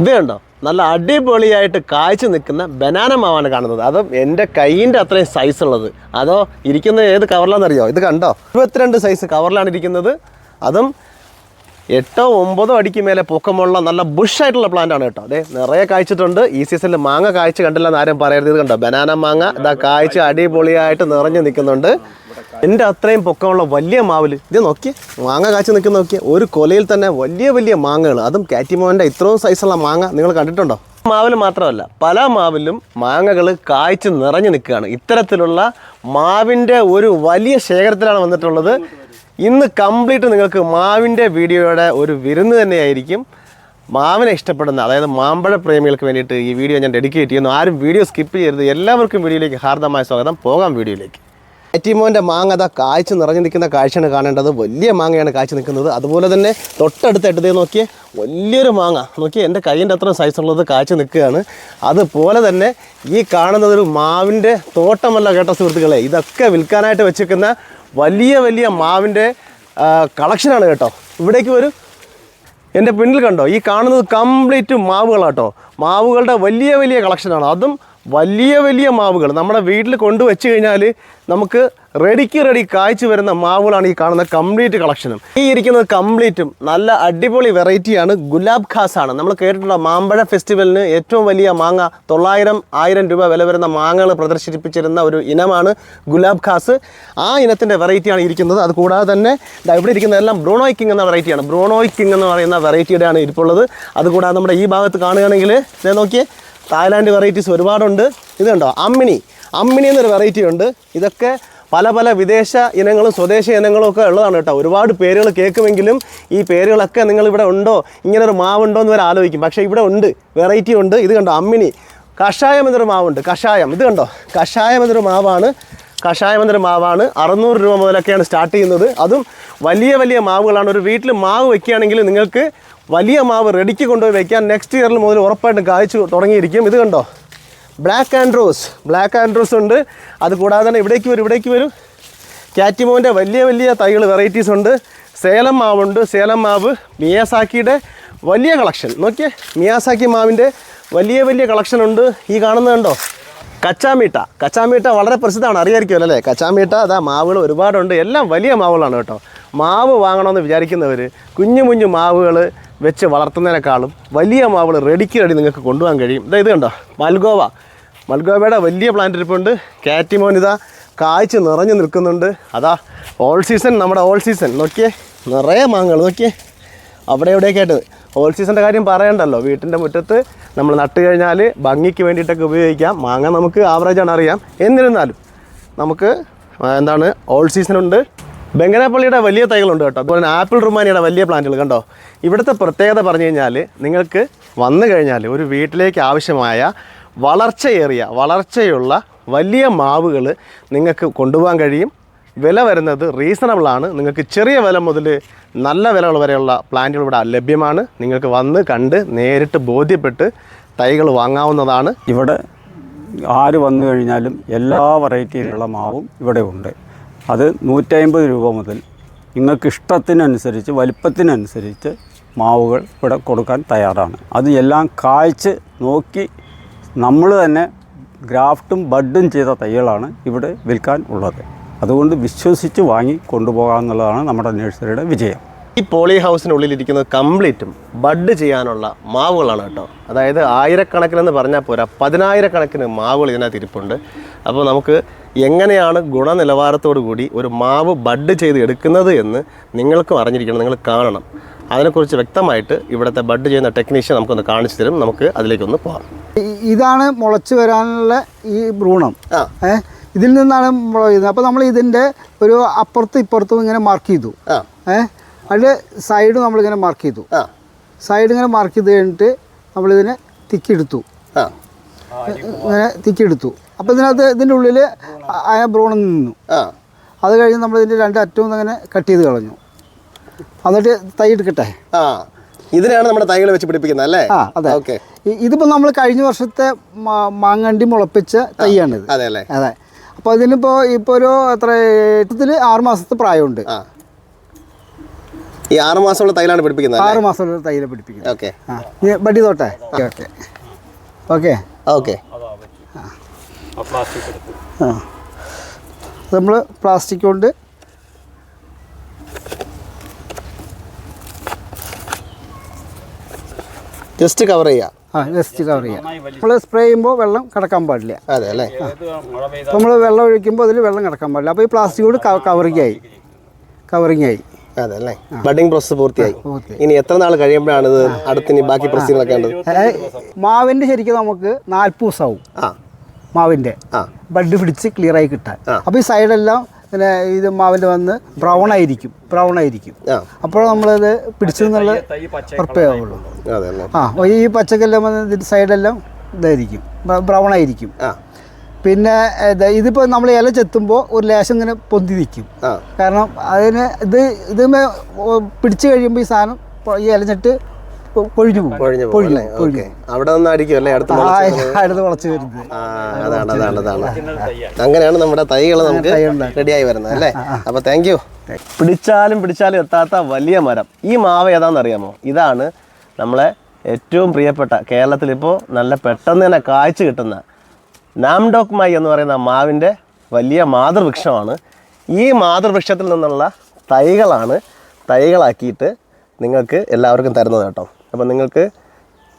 ഇത് കണ്ടോ? നല്ല അടിപൊളിയായിട്ട് കാഴ്ച നിൽക്കുന്ന ബനാന മാവാണ് കാണുന്നത്. അതും എന്റെ കൈയിന്റെ അത്രയും സൈസ് ഉള്ളത്. അതോ ഇരിക്കുന്നത് ഏത് കവറിലാണെന്നറിയോ ഇത് കണ്ടോ? ഇരുപത്തിരണ്ട് സൈസ് കവറിലാണ് ഇരിക്കുന്നത്. അതും എട്ടോ ഒമ്പതോ അടിക്ക് മേലെ പൊക്കമുള്ള നല്ല ബുഷ് ആയിട്ടുള്ള പ്ലാന്റ് ആണ് കേട്ടോ. അതെ നിറയെ കായ്ച്ചിട്ടുണ്ട്. ഈ സീസണിൽ മാങ്ങ കായ്ച്ച് കണ്ടില്ല ആരും പറയരുത്. കണ്ടോ? ബനാന മാങ്ങ. ഇതാ കായ്ച്ച് അടിപൊളിയായിട്ട് നിറഞ്ഞു നിൽക്കുന്നുണ്ട്. എന്റെ അത്രയും പൊക്കമുള്ള വലിയ മാവിൽ ഇത് നോക്കി മാങ്ങ കാച്ചു നിൽക്കുന്ന നോക്കി ഒരു കൊലയിൽ തന്നെ വലിയ വലിയ മാങ്ങകൾ. അതും കാറ്റിമോന്റെ ഇത്രയും സൈസുള്ള മാങ്ങ നിങ്ങൾ കണ്ടിട്ടുണ്ടോ? മാവിൽ മാത്രമല്ല പല മാവിലും മാങ്ങകൾ കായ്ച്ച് നിറഞ്ഞു നിൽക്കുകയാണ്. ഇത്തരത്തിലുള്ള മാവിന്റെ ഒരു വലിയ ശേഖരത്തിലാണ് വന്നിട്ടുള്ളത്. ഇന്ന് കംപ്ലീറ്റ് നിങ്ങൾക്ക് മാവിന്റെ വീഡിയോയുടെ ഒരു വിരുന്ന് തന്നെയായിരിക്കും. മാവിനെ ഇഷ്ടപ്പെടുന്ന അതായത് മാമ്പഴ പ്രേമികൾക്ക് വേണ്ടിയിട്ട് ഈ വീഡിയോ ഞാൻ ഡെഡിക്കേറ്റ് ചെയ്യുന്നു. ആരും വീഡിയോ സ്കിപ്പ് ചെയ്യരുത്. എല്ലാവർക്കും വീഡിയോയിലേക്ക് ഹാർദമായ സ്വാഗതം. പോകാം വീഡിയോയിലേക്ക്. ഏറ്റിമോന്റെ മാങ്ങ അതാ കാഴ്ച നിറഞ്ഞു നിൽക്കുന്ന കാഴ്ചയാണ് കാണേണ്ടത്. വലിയ മാങ്ങയാണ് കാഴ്ച നിൽക്കുന്നത്. അതുപോലെ തന്നെ തൊട്ടടുത്ത് എട്ടതേ നോക്കിയേ വലിയൊരു മാങ്ങ. നോക്കിയേ എന്റെ കയ്യിന്റെ അത്ര സൈസുള്ളത് കാഴ്ച നിൽക്കുകയാണ്. അതുപോലെ തന്നെ ഈ കാണുന്നതൊരു മാവിന്റെ തോട്ടമല്ല കേട്ട സുഹൃത്തുക്കളെ. ഇതൊക്കെ വിൽക്കാനായിട്ട് വെച്ചിരിക്കുന്ന വലിയ വലിയ മാവിന്റെ കളക്ഷനാണ് കേട്ടോ. ഇവിടേക്ക് വരും. എന്റെ പിന്നിൽ കണ്ടോ? ഈ കാണുന്നത് കംപ്ലീറ്റ് മാവുകളാട്ടോ മാവുകളുടെ വലിയ വലിയ കളക്ഷനാണ് അതും വലിയ വലിയ മാവുകൾ. നമ്മുടെ വീട്ടിൽ കൊണ്ടുവച്ച് കഴിഞ്ഞാൽ നമുക്ക് റെഡിക്ക് റെഡി കായ്ച്ചു വരുന്ന മാവുകളാണ് ഈ കാണുന്ന കംപ്ലീറ്റ് കളക്ഷനും ഈ ഇരിക്കുന്നത് കംപ്ലീറ്റും നല്ല അടിപൊളി വെറൈറ്റിയാണ് ഗുലാബ് ഖാസ് ആണ് നമ്മൾ കേട്ടിട്ടുള്ള മാമ്പഴ ഫെസ്റ്റിവലിന് ഏറ്റവും വലിയ മാങ്ങ തൊള്ളായിരം ആയിരം രൂപ വില വരുന്ന മാങ്ങകൾ പ്രദർശിപ്പിച്ചിരുന്ന ഒരു ഇനമാണ് ഗുലാബ് ഖാസ്. ആ ഇനത്തിന്റെ വെറൈറ്റിയാണ് ഇരിക്കുന്നത്. അതുകൂടാതെ തന്നെ ഇവിടെ ഇരിക്കുന്നതെല്ലാം ബ്രോണോയ് കിങ് എന്ന വെറൈറ്റിയാണ് ബ്രോണോയ് കിങ് എന്ന് പറയുന്ന വെറൈറ്റിയുടെയാണ് ഇരിപ്പുള്ളത്. അതുകൂടാതെ നമ്മുടെ ഈ ഭാഗത്ത് കാണുകയാണെങ്കിൽ നോക്കിയേ തായ്ലാൻഡ് വെറൈറ്റീസ് ഒരുപാടുണ്ട്. ഇത് കണ്ടോ? അമ്മിണി. അമ്മിണി എന്നൊരു വെറൈറ്റി ഉണ്ട്. ഇതൊക്കെ പല പല വിദേശ ഇനങ്ങളും സ്വദേശ ഇനങ്ങളും ഒക്കെ ഉള്ളതാണ് കേട്ടോ. ഒരുപാട് പേരുകൾ കേൾക്കുമെങ്കിലും ഈ പേരുകളൊക്കെ നിങ്ങൾ ഇവിടെ ഉണ്ടോ? ഇങ്ങനെ ഒരു മാവുണ്ടോ എന്ന് വരെ ആലോചിക്കും. പക്ഷേ ഇവിടെ ഉണ്ട്. വെറൈറ്റി ഉണ്ട്. ഇത് കണ്ടോ? അമ്മിണി. കഷായം എന്നൊരു മാവുണ്ട്. കഷായം. ഇത് കണ്ടോ? കഷായം എന്നൊരു മാവാണ്. കഷായം എന്നൊരു മാവാണ്. അറുന്നൂറ് രൂപ മുതലൊക്കെയാണ് സ്റ്റാർട്ട് ചെയ്യുന്നത്. അതും വലിയ വലിയ മാവുകളാണ്. ഒരു വീട്ടിൽ മാവ് വയ്ക്കുകയാണെങ്കിൽ നിങ്ങൾക്ക് വലിയ മാവ് റെഡിക്ക് കൊണ്ടുപോയി വയ്ക്കാൻ നെക്സ്റ്റ് ഇയറിൽ മുതൽ ഉറപ്പായിട്ടും കായ്ച്ചു തുടങ്ങിയിരിക്കും. ഇത് കണ്ടോ? Black and rose black and rose ഉണ്ട്. അത് കൂടാതെ തന്നെ ഇവിടേക്ക് വരും ഇവിടേക്ക് വരും. കാറ്റിമോന്റെ വലിയ വലിയ തൈകൾ വെറൈറ്റീസ് ഉണ്ട്. സേലം മാവുണ്ട്. സേലം മാവ് മിയാസാക്കിയുടെ വലിയ കളക്ഷൻ നോക്കിയേ മിയാസാക്കി മാവിന്റെ വലിയ വലിയ കളക്ഷൻ ഉണ്ട്. ഈ കാണുന്നത് കണ്ടോ? കച്ചാമീട്ട. കച്ചാമീട്ട വളരെ പ്രസിദ്ധമാണ്. അറിയായിരിക്കുമല്ലോ അല്ലേ? കച്ചാമീട്ട അതാ മാവുകൾ ഒരുപാടുണ്ട്. എല്ലാം വലിയ മാവുകളാണ് കേട്ടോ. മാവ് വാങ്ങണമെന്ന് വിചാരിക്കുന്നവർ കുഞ്ഞു കുഞ്ഞു മാവുകൾ വെച്ച് വളർത്തുന്നതിനേക്കാളും വലിയ മാവുകൾ റെഡിക്ക് റെഡി നിങ്ങൾക്ക് കൊണ്ടുപോകാൻ കഴിയും. ഇതാ ഇത് കണ്ടോ? മൽഗോവ. മൽഗോവയുടെ വലിയ പ്ലാന്റ് ഇരിപ്പുണ്ട്. കാറ്റിമോൻ ഇതാ കായ്ച്ച് നിറഞ്ഞു നിൽക്കുന്നുണ്ട്. അതാ ഓൾ സീസൺ നമ്മുടെ ഓൾ സീസൺ നോക്കിയേ നിറയെ മാങ്ങകൾ നോക്കിയേ. അവിടെ എവിടെയൊക്കെ ആയിട്ട്. ഓൾ സീസണിന്റെ കാര്യം പറയണ്ടല്ലോ. വീട്ടിന്റെ മുറ്റത്ത് നമ്മൾ നട്ട് കഴിഞ്ഞാൽ ഭംഗിക്ക് വേണ്ടിയിട്ടൊക്കെ ഉപയോഗിക്കാം. മാങ്ങ നമുക്ക് ആവറേജാണ് അറിയാം. എന്നിരുന്നാലും നമുക്ക് എന്താണ് ഓൾ സീസൺ ഉണ്ട്. ബംഗനാപ്പള്ളിയുടെ വലിയ തൈകളുണ്ട് കേട്ടോ. അതുപോലെ ആപ്പിൾ റുമാനിയുടെ വലിയ പ്ലാന്റുകൾ കണ്ടോ? ഇവിടുത്തെ പ്രത്യേകത പറഞ്ഞു കഴിഞ്ഞാൽ നിങ്ങൾക്ക് വന്നു കഴിഞ്ഞാൽ ഒരു വീട്ടിലേക്ക് ആവശ്യമായ വളർച്ചയേറിയ വളർച്ചയുള്ള വലിയ മാവുകൾ നിങ്ങൾക്ക് കൊണ്ടുപോകാൻ കഴിയും. വില വരുന്നത് റീസണബിളാണ് നിങ്ങൾക്ക് ചെറിയ വില മുതൽ നല്ല വിലകൾ വരെയുള്ള പ്ലാന്റുകൾ ഇവിടെ ലഭ്യമാണ്. നിങ്ങൾക്ക് വന്ന് കണ്ട് നേരിട്ട് ബോധ്യപ്പെട്ട് തൈകൾ വാങ്ങാവുന്നതാണ്. ഇവിടെ ആര് വന്നു കഴിഞ്ഞാലും എല്ലാ വെറൈറ്റിയിലുള്ള മാവും ഇവിടെ ഉണ്ട്. അത് നൂറ്റമ്പത് രൂപ മുതൽ നിങ്ങൾക്ക് ഇഷ്ടത്തിനനുസരിച്ച് വലിപ്പത്തിനനുസരിച്ച് മാവുകൾ ഇവിടെ കൊടുക്കാൻ തയ്യാറാണ്. അത് എല്ലാം കായ്ച്ച് നോക്കി നമ്മൾ തന്നെ ഗ്രാഫ്റ്റും ബഡും ചെയ്ത തൈകളാണ് ഇവിടെ വിൽക്കാൻ ഉള്ളത്. അതുകൊണ്ട് വിശ്വസിച്ച് വാങ്ങി കൊണ്ടുപോകാമെന്നുള്ളതാണ് നമ്മുടെ നഴ്സറിയുടെ വിജയം. ഈ പോളി ഹൗസിനുള്ളിലിരിക്കുന്നത് കംപ്ലീറ്റും ബഡ് ചെയ്യാനുള്ള മാവുകളാണ് കേട്ടോ. അതായത് ആയിരക്കണക്കിനെന്ന് പറഞ്ഞാൽ പോരാ പതിനായിരക്കണക്കിന് മാവുകൾ ഇതിനകത്ത് ഇരിപ്പുണ്ട്. അപ്പോൾ നമുക്ക് എങ്ങനെയാണ് ഗുണനിലവാരത്തോടു കൂടി ഒരു മാവ് ബഡ് ചെയ്ത് എടുക്കുന്നത് എന്ന് നിങ്ങൾക്കും അറിഞ്ഞിരിക്കണം നിങ്ങൾ കാണണം. അതിനെക്കുറിച്ച് വ്യക്തമായിട്ട് ഇവിടുത്തെ ബഡ് ചെയ്യുന്ന ടെക്നീഷ്യൻ നമുക്കൊന്ന് കാണിച്ചു തരും. നമുക്ക് അതിലേക്കൊന്ന് പോകാം ഇതാണ് മുളച്ചു വരാനുള്ള ഈ ഭ്രൂണം. ആ. ഇതിൽ നിന്നാണ് മുളകുന്നത് അപ്പോൾ നമ്മൾ ഇതിന്റെ ഒരു അപ്പുറത്തും ഇപ്പുറത്തും ഇങ്ങനെ മാർക്ക് ചെയ്തു. ആ. ഏ അതിൽ സൈഡ് നമ്മളിങ്ങനെ മാർക്ക് ചെയ്തു. സൈഡ് ഇങ്ങനെ മാർക്ക് ചെയ്ത് കഴിഞ്ഞിട്ട് നമ്മളിതിനെ തിക്കിയെടുത്തു. ആ. ഇങ്ങനെ തിക്കിയെടുത്തു. അപ്പോൾ ഇതിനകത്ത് ഇതിന്റെ ഉള്ളിൽ ആ ഭ്രൂണം നിന്നു. ആ. അത് കഴിഞ്ഞ് നമ്മൾ ഇതിന്റെ രണ്ട് അറ്റവും അങ്ങനെ കട്ട് ചെയ്ത് കളഞ്ഞു. എന്നിട്ട് തൈ എടുക്കട്ടെ? ആ. ഇതിനാണ് നമ്മുടെ തൈകൾ വെച്ച് പിടിപ്പിക്കുന്നത് അല്ലേ? ആ അതെ. ഓക്കെ. ഇതിപ്പോൾ നമ്മൾ കഴിഞ്ഞ വർഷത്തെ മാങ്ങണ്ടി മുളപ്പിച്ച തൈയാണിത്. അതെ അല്ലേ? അതെ. അപ്പോൾ ഇതിനിപ്പോൾ ഇപ്പോൾ ഒരു എത്ര എട്ടത്തിൽ ആറ് മാസത്തെ പ്രായമുണ്ട്. ആ. ഈ ആറ് മാസമുള്ള തൈലാണ് പിടിപ്പിക്കുന്നത് ആറ് മാസമുള്ള തൈല പിടിപ്പിക്കുന്നത്. ഓക്കെ. ആ ബഡി തോട്ടെ? Okay okay. ഓക്കെ. ഓക്കെ. ആ. നമ്മൾ പ്ലാസ്റ്റിക് കൊണ്ട് ജസ്റ്റ് കവർ ചെയ്യാം. ആ ജസ്റ്റ് കവർ ചെയ്യാം. നമ്മൾ സ്പ്രേ ചെയ്യുമ്പോൾ വെള്ളം കിടക്കാൻ പാടില്ല. അതെ അല്ലേ? നമ്മൾ വെള്ളം ഒഴിക്കുമ്പോൾ അതിൽ വെള്ളം കിടക്കാൻ പാടില്ല. അപ്പോൾ ഈ പ്ലാസ്റ്റിക് കൊണ്ട് കവറിങ് ആയി കവറിങ് ആയി അതെ അല്ലേ? ബഡിങ് പ്രോസസ് പൂർത്തിയായി. ഇനി എത്ര നാൾ കഴിയുമ്പോഴാണ് ഇത് അടുത്തിന് ബാക്കി പ്രൊസീജിയറൊക്കെ മാവിന്റെ ശരിക്കും നമുക്ക് നാൽപ്പത് ദിവസമാവും ആ. മാവിന്റെ. ബഡ് പിടിച്ച് ക്ലിയർ ആയി കിട്ടാൻ. അപ്പോൾ ഈ സൈഡെല്ലാം ഇങ്ങനെ ഇത് മാവിന്റെ വന്ന് ബ്രൗൺ ആയിരിക്കും ബ്രൗൺ ആയിരിക്കും. അപ്പോൾ നമ്മളത് പിടിച്ചു എന്നുള്ള ഉറപ്പാവുള്ളൂ അതെ അല്ലേ? ആ ഈ പച്ചക്കെല്ലാം വന്ന് ഇതിന്റെ സൈഡെല്ലാം ഇതായിരിക്കും ബ്രൗൺ ആയിരിക്കും. പിന്നെ ഇത് ഇതിപ്പോൾ നമ്മൾ ഇല ചെത്തുമ്പോൾ ഒരു ലേശം ഇങ്ങനെ പൊന്തി നിൽക്കും. കാരണം അതിന് ഇത് ഇത് പിടിച്ചു കഴിയുമ്പോൾ ഈ സാധനം ഈ ഇലഞ്ഞിട്ട് പൊഴിഞ്ഞു പോകും. പൊഴിഞ്ഞു പൊഴിഞ്ഞു അവിടെ നിന്നായിരിക്കും അല്ലേ? അടുത്ത മുളച്ച് വരുന്നത്? ആ അതാണ് അതാണ് അതാണ്. അങ്ങനെയാണ് നമ്മുടെ തൈകൾ നമുക്ക് റെഡിയായി വരുന്നത് അല്ലേ? അപ്പൊ താങ്ക് യു പിടിച്ചാലും പിടിച്ചാലും എത്താത്ത വലിയ മരം. ഈ മാവ് ഏതാണെന്ന് അറിയാമോ ഇതാണ് നമ്മളെ ഏറ്റവും പ്രിയപ്പെട്ട കേരളത്തിൽ ഇപ്പോൾ നല്ല പെട്ടെന്ന് തന്നെ കായ്ച്ചു കിട്ടുന്ന നാംഡോക് മായി എന്ന് പറയുന്ന മാവിന്റെ വലിയ മാതൃവൃക്ഷമാണ്. ഈ മാതൃവൃക്ഷത്തിൽ നിന്നുള്ള തൈകളാണ് തൈകളാക്കിയിട്ട് നിങ്ങൾക്ക് എല്ലാവർക്കും തരുന്നത് കേട്ടോ. അപ്പോൾ നിങ്ങൾക്ക്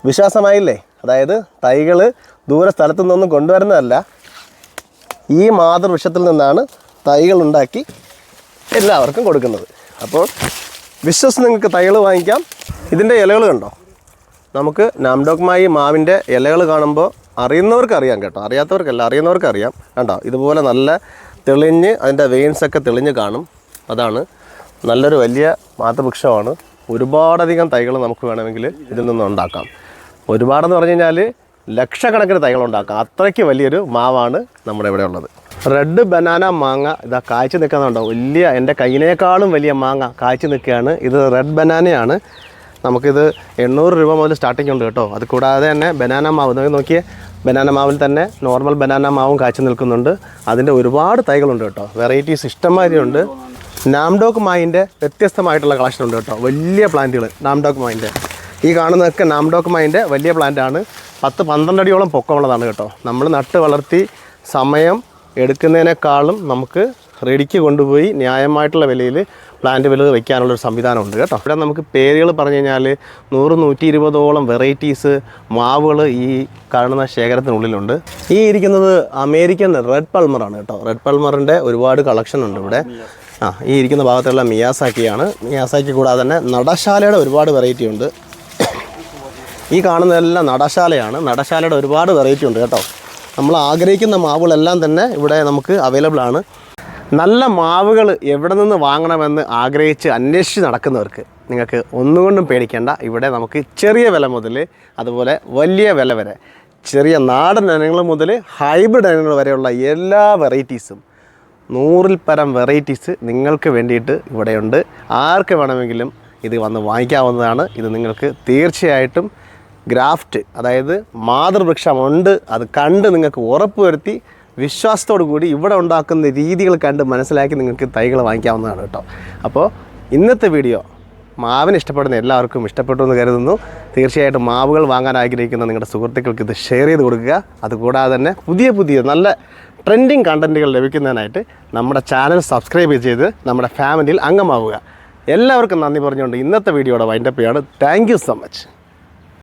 വിശ്വാസമായില്ലേ? അതായത് തൈകൾ ദൂര സ്ഥലത്തു നിന്നൊന്നും കൊണ്ടുവരുന്നതല്ല. ഈ മാതൃവൃക്ഷത്തിൽ നിന്നാണ് തൈകൾ ഉണ്ടാക്കി എല്ലാവർക്കും കൊടുക്കുന്നത്. അപ്പോൾ വിശ്വസിച്ച് നിങ്ങൾക്ക് തൈകൾ വാങ്ങിക്കാം. ഇതിന്റെ ഇലകൾ കണ്ടോ? നമുക്ക് നാംഡോക്മായി മാവിന്റെ ഇലകൾ കാണുമ്പോൾ അറിയുന്നവർക്ക് അറിയാം കേട്ടോ. അറിയാത്തവർക്കല്ല അറിയുന്നവർക്ക് അറിയാം കണ്ടോ? ഇതുപോലെ നല്ല തെളിഞ്ഞ് അതിന്റെ വെയിൻസൊക്കെ തെളിഞ്ഞ് കാണും. അതാണ് നല്ലൊരു വലിയ മാതൃവൃക്ഷമാണ്. ഒരുപാടധികം തൈകൾ നമുക്ക് വേണമെങ്കിൽ ഇതിൽ നിന്ന് ഉണ്ടാക്കാം. ഒരുപാടെന്ന് പറഞ്ഞു കഴിഞ്ഞാൽ ലക്ഷക്കണക്കിന് തൈകൾ ഉണ്ടാക്കാം. അത്രയ്ക്ക് വലിയൊരു മാവാണ് നമ്മുടെ ഇവിടെ ഉള്ളത്. റെഡ് ബനാന മാങ്ങ ഇതാ കാഴ്ച നിൽക്കുന്നുണ്ടോ വലിയ എന്റെ കയ്യിനേക്കാളും വലിയ മാങ്ങ കാഴ്ച നിൽക്കുകയാണ്. ഇത് റെഡ് ബനാനയാണ് നമുക്കിത് എണ്ണൂറ് രൂപ മുതൽ സ്റ്റാർട്ടിംഗ് ഉണ്ട് കേട്ടോ. അത് കൂടാതെ തന്നെ ബനാന മാവ്. നോക്കി നോക്കിയേ ബനാന മാവിൽ തന്നെ നോർമൽ ബനാന മാവും കാച്ചു നിൽക്കുന്നുണ്ട്. അതിന്റെ ഒരുപാട് തൈകളുണ്ട് കേട്ടോ. വെറൈറ്റീസ് ഇഷ്ടംമാതിരി ഉണ്ട് നാംഡോക്ക് മായിന്റെ വ്യത്യസ്തമായിട്ടുള്ള കളക്ഷൻ ഉണ്ട് കേട്ടോ. വലിയ പ്ലാന്റുകൾ നാംഡോക്ക് മായിന്റെ ഈ കാണുന്നതൊക്കെ നാംഡോക്ക് മായിന്റെ വലിയ പ്ലാന്റാണ് പത്ത് പന്ത്രണ്ട് അടിയോളം പൊക്കമുള്ളതാണ് കേട്ടോ. നമ്മൾ നട്ട് വളർത്തി സമയം എടുക്കുന്നതിനേക്കാളും നമുക്ക് റെഡിക്ക് കൊണ്ടുപോയി ന്യായമായിട്ടുള്ള വിലയിൽ പ്ലാന്റ് വില വയ്ക്കാനുള്ളൊരു സംവിധാനമുണ്ട് കേട്ടോ. ഇവിടെ നമുക്ക് പേരുകൾ പറഞ്ഞു കഴിഞ്ഞാൽ നൂറ് നൂറ്റി ഇരുപതോളം വെറൈറ്റീസ് മാവുകൾ ഈ കാണുന്ന ശേഖരത്തിനുള്ളിലുണ്ട്. ഈ ഇരിക്കുന്നത് അമേരിക്കൻ റെഡ് പൾമറാണ് കേട്ടോ. റെഡ് പൾമറിന്റെ ഒരുപാട് കളക്ഷൻ ഉണ്ട് ഇവിടെ. ആ ഈ ഇരിക്കുന്ന ഭാഗത്തുള്ള മിയാസാക്കിയാണ്. മിയാസാക്കി കൂടാതെ തന്നെ നടശാലയുടെ ഒരുപാട് വെറൈറ്റി ഉണ്ട്. ഈ കാണുന്നതെല്ലാം നടശാലയാണ്. നടശാലയുടെ ഒരുപാട് വെറൈറ്റി ഉണ്ട് കേട്ടോ. നമ്മൾ ആഗ്രഹിക്കുന്ന മാവുകളെല്ലാം തന്നെ ഇവിടെ നമുക്ക് അവൈലബിൾ ആണ്. നല്ല മാവുകൾ എവിടെ നിന്ന് വാങ്ങണമെന്ന് ആഗ്രഹിച്ച് അന്വേഷിച്ച് നടക്കുന്നവർക്ക് നിങ്ങൾക്ക് ഒന്നുകൊണ്ടും പേടിക്കേണ്ട. ഇവിടെ നമുക്ക് ചെറിയ വില മുതൽ അതുപോലെ വലിയ വില വരെ ചെറിയ നാടൻ ഇനങ്ങൾ മുതൽ ഹൈബ്രിഡ് ഇനങ്ങൾ വരെയുള്ള എല്ലാ വെറൈറ്റീസും നൂറിൽ പരം വെറൈറ്റീസ് നിങ്ങൾക്ക് വേണ്ടിയിട്ട് ഇവിടെയുണ്ട്. ആർക്ക് വേണമെങ്കിലും ഇത് വന്ന് വാങ്ങിക്കാവുന്നതാണ്. ഇത് നിങ്ങൾക്ക് തീർച്ചയായിട്ടും ഗ്രാഫ്റ്റ് അതായത് മാതൃവൃക്ഷമുണ്ട്. അത് കണ്ട് നിങ്ങൾക്ക് ഉറപ്പ് വരുത്തി വിശ്വാസത്തോടു കൂടി ഇവിടെ ഉണ്ടാക്കുന്ന രീതികൾ കണ്ട് മനസ്സിലാക്കി നിങ്ങൾക്ക് തൈകൾ വാങ്ങിക്കാവുന്നതാണ് കേട്ടോ. അപ്പോൾ ഇന്നത്തെ വീഡിയോ മാവിന് ഇഷ്ടപ്പെടുന്ന എല്ലാവർക്കും ഇഷ്ടപ്പെട്ടു എന്ന് കരുതുന്നു. തീർച്ചയായിട്ടും മാവുകൾ വാങ്ങാൻ ആഗ്രഹിക്കുന്ന നിങ്ങളുടെ സുഹൃത്തുക്കൾക്ക് ഇത് ഷെയർ ചെയ്ത് കൊടുക്കുക. അതുകൂടാതെ തന്നെ പുതിയ പുതിയ നല്ല ട്രെൻഡിങ് കണ്ടന്റുകൾ ലഭിക്കുന്നതിനായിട്ട് നമ്മുടെ ചാനൽ സബ്സ്ക്രൈബ് ചെയ്ത് നമ്മുടെ ഫാമിലിയിൽ അംഗമാവുക. എല്ലാവർക്കും നന്ദി പറഞ്ഞുകൊണ്ട് ഇന്നത്തെ വീഡിയോയുടെ വൈൻഡപ്പ് ചെയ്യാണ്. Thank so much